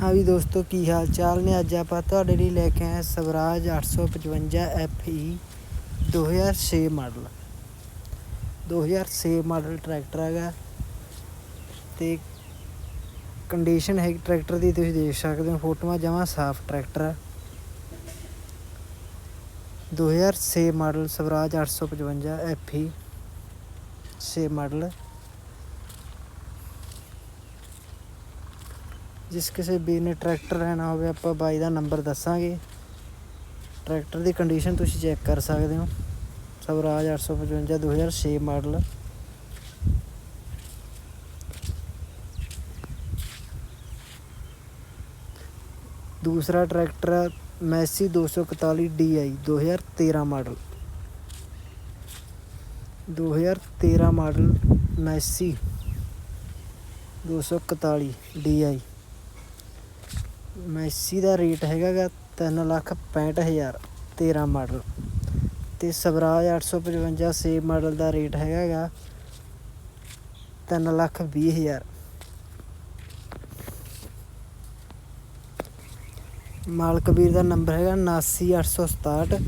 ਹਾਂ ਵੀ ਦੋਸਤੋ, ਕੀ ਹਾਲ ਚਾਲ ਨੇ? ਅੱਜ ਆਪਾਂ ਤੁਹਾਡੇ ਲਈ ਲੈ ਕੇ ਆਏ ਹਾਂ Swaraj 855 FE 2006 model. 2006 model tractor ਹੈਗਾ ਤੇ ਕੰਡੀਸ਼ਨ ਹੈ ਟਰੈਕਟਰ ਦੀ, ਤੁਸੀਂ ਦੇਖ ਸਕਦੇ ਹੋ, ਫੋਟੋਆਂ ਜਮਾਂ ਸਾਫ਼ ਟਰੈਕਟਰ ਹੈ 2006 ਮਾਡਲ ਸਵਰਾਜ 855 FE 6 ਮਾਡਲ। ਜਿਸ ਕਿਸੇ ਵੀਰ ਨੇ ਟਰੈਕਟਰ ਲੈਣਾ ਹੋਵੇ, ਆਪਾਂ ਬਾਈ ਦਾ ਨੰਬਰ ਦੱਸਾਂਗੇ। ਟਰੈਕਟਰ ਦੀ ਕੰਡੀਸ਼ਨ ਤੁਸੀਂ ਚੈੱਕ ਕਰ ਸਕਦੇ ਹੋ। ਸਵਰਾਜ 855 2006 ਮਾਡਲ। ਦੂਸਰਾ ਟਰੈਕਟਰ ਹੈ Massey 241 DI 2013 model. 2013 model Massey 241 DI Massey ਦਾ ਰੇਟ ਹੈਗਾ ਗਾ ਤਿੰਨ ਲੱਖ ਪੈਂਹਠ ਹਜ਼ਾਰ 13 ਮਾਡਲ ਅਤੇ ਸਵਰਾਜ ਅੱਠ ਸੌ ਪਚਵੰਜਾ ਸੇਬ ਮਾਡਲ ਦਾ ਰੇਟ ਹੈਗਾ ਤਿੰਨ ਲੱਖ ਵੀਹ ਹਜ਼ਾਰ। ਮਾਲਕ ਵੀਰ ਦਾ ਨੰਬਰ ਹੈਗਾ 79867